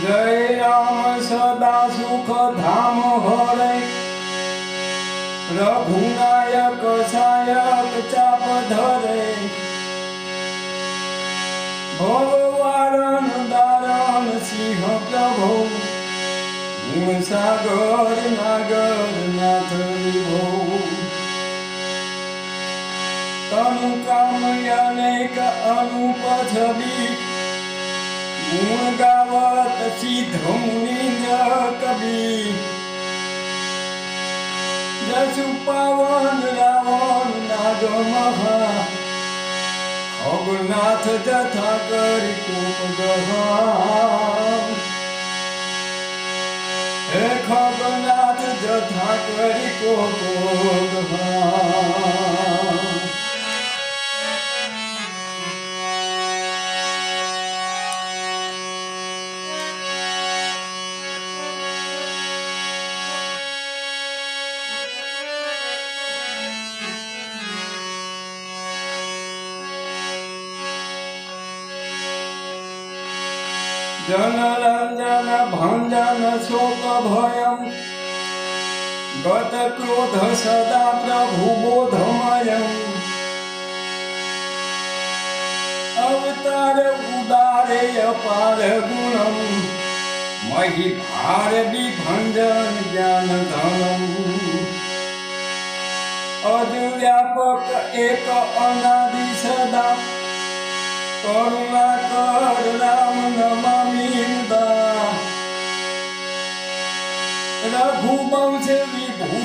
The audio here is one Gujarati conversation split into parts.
જય રામ સદા સુખ ધામ હરે રઘુનાયક સાયક ચાપ ધરે ભવવારણ દારણ સિંહ પ્રભુ ગુણ સાગર નાગર નાથ વિભો તનુ કામ અનેક અનુપ છબી ગુણ ગાવત સિદ્ધ મુનિ કબી જસુ પાવન રાવણ નાગ મહા અગુનાથ જથા કરી કુમ હે ખગનાથ જથા કરી કોપ ગહા জনরঞ্জন ভঞ্জন শোক ভয়ম গত ক্রোধ সদা প্রভুবোধময়ম অবতার উদারে অপার গুণম। মহি ভার বিভঞ্জন জ্ঞান ধনম। অদুর্যাপক এক অনাদি সদা। করুণা করুণ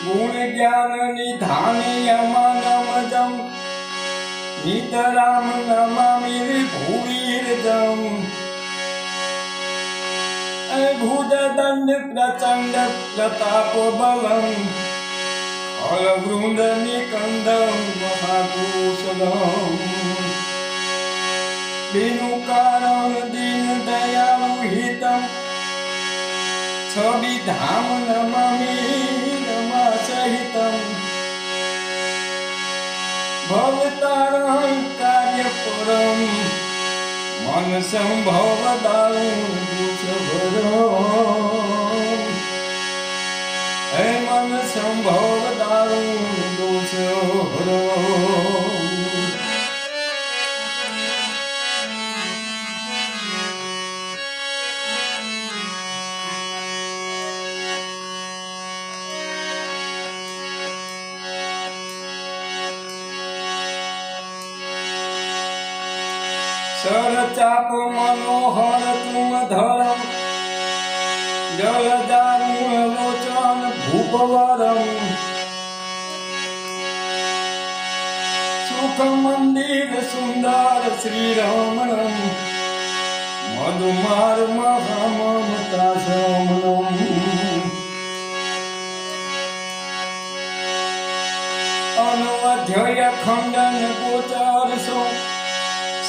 ગુણ જ્ઞાન નિધાન યમનમજમ નિતરામ નમામિ વિભુવીરજમ ભૂત દંડ પ્રચંડ પ્રતાપ બલમ. અવૃંદ વૃંદ નિકંદમ મહાકુશલમ. બિનુ કારણ દિન દયાળુ હિતમ. છવિધામ નમામિ ભવતારણ કાર્ય પરમ. મન સંભવ દારૂ હે મન સંભવ દારૂ દોષ હરો સરચાપ મનોહર તું ધરમ જલદારુણ લોચન ભૂપવરમ. સુખ મંદિર સુંદર શ્રી રમણમ મધુમાર મહામમતા સમનમ અનવધ્યય ખંડન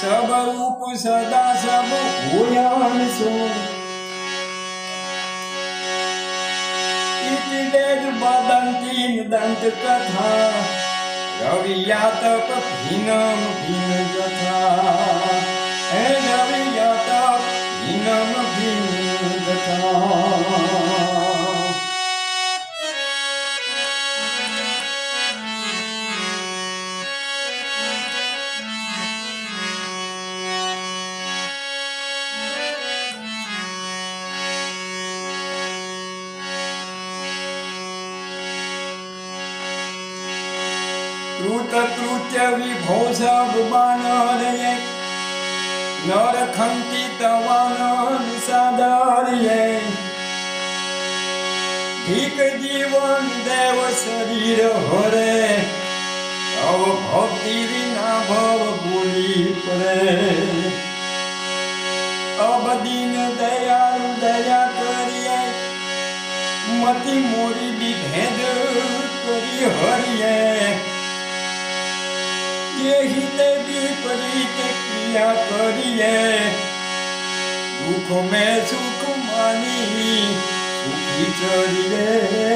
સબરૂપ સદા સબ ભૂયાન સો. ઇતિ વેદ વદંતી દંત કથા. રવિયાતપ ભીનમ ભીન કથા હે રવિયાતપ ભીનમ ભીન જથા. કૃત કૃત્ય વિભો સબ બાનરયે નર ખંતી તવાન સાદરયે ઠીક જીવન દેવ શરીર હરે. અવ ભક્તિ વિના ભવ ભૂલી પડે અબદીન દયાળુ દયા કરીએ. મતિ મોરી બી કરી ક્રિયા કરીએ. દુઃખ મેં સુખ માની સુખી ચડીએ.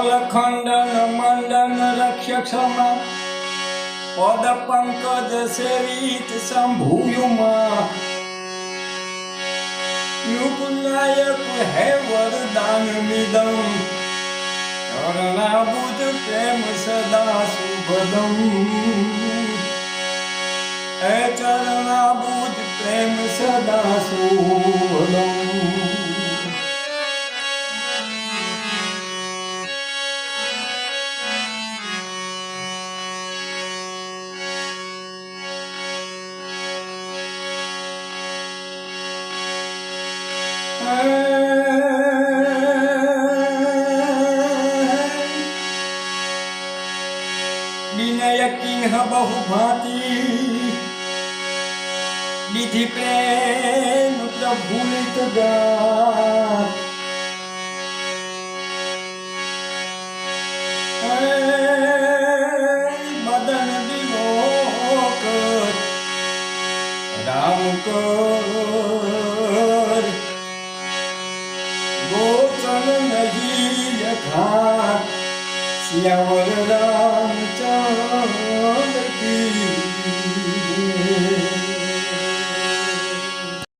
ખોલ ખંડન મંડન રક્ષક્ષમાં પદ પંકજ સેવિત શંભુયુમાં. યુગનાયક હે વરદાન મિદમ ચરણાબુજ પ્રેમ સદા સુભદમ. હે ચરણાબુજ પ્રેમ સદા શુભદમ કિંહ બહુ ભાતી નિધિ પ્રેમ પ્રભુલિત ગાત મદન વિલોક રામ કર. ગોચન નહીં યથા, શ્યાવર રામચંદ્ર Mm-hmm.